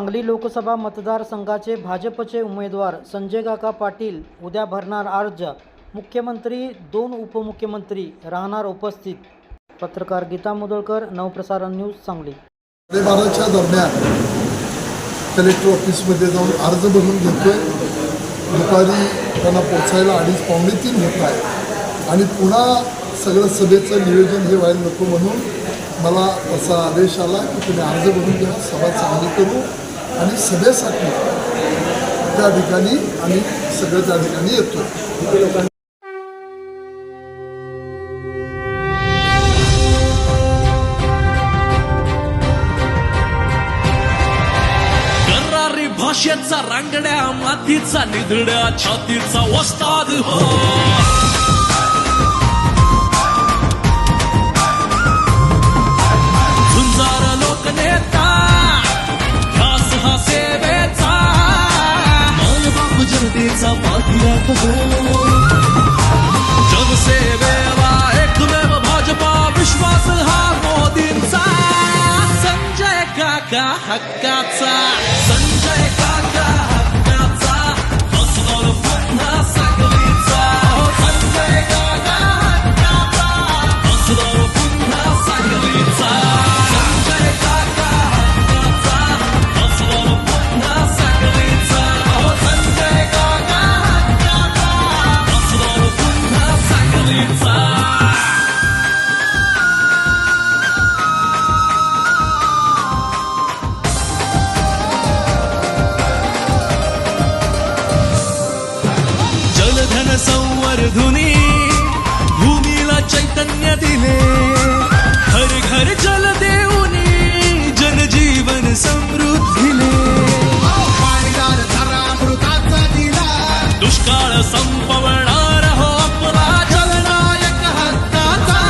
सांगली लोकसभा मतदारसंघाचे भाजपचे उमेदवार संजय काका पाटील उद्या भरणार अर्ज. मुख्यमंत्री दोन उपमुख्यमंत्री राहणार उपस्थित. पत्रकार गीता मुदळकर नवप्रसारण न्यूज सांगली. साडेबाराच्या दरम्यान कलेक्टर ऑफिसमध्ये जाऊन अर्ज भरून घेतोय. दुपारी त्यांना पोचायला अडीच पावणे तीन होत आहे. आणि पुन्हा सगळं सभेचं नियोजन हे व्हायला नको म्हणून मला असा आदेश आला की तुम्ही अर्ज भरून घ्या सभा चांगली करू. आणि सभेसाठी त्या ठिकाणी आम्ही सगळं त्या ठिकाणी येतो. करारी भाषेचा रांगड्या मातीचा निधड्या छातीचा वस्ताद हो. जनसेवेला एकमेव भाजपा विश्वास हा मोदींचा संजय काका हक्काचा संवर्धुनी भूमीला चैतन्य दिले. हर घर जल देऊनी जनजीवन समृद्धीले. दिला दुष्काळ संपवणार हो आपला जगनायक हक्काचा.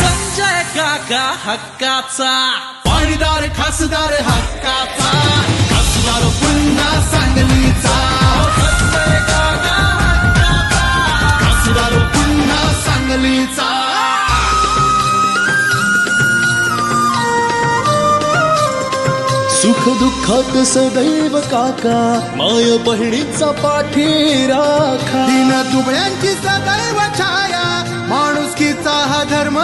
संजय काका हक्काचा. पाणीदार खासदार हक्काचा. खासदार पुन्हा सांगली. सुख दुःखात सदैव काका माय बहिणीचा पाठी राखा. दिन दुबळ्यांची सदैव छाया माणुसकीचा हा धर्म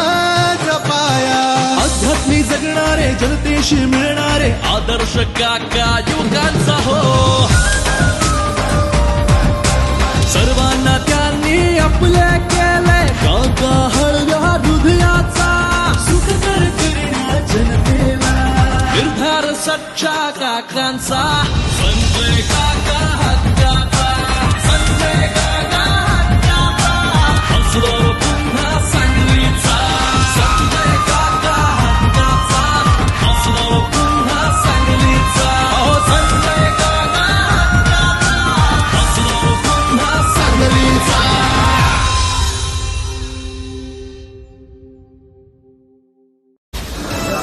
जपाया. अध्यात्मी जगणारे जनतेशी मिळणारे आदर्श काका युगांचा हो. Chakra Kranza.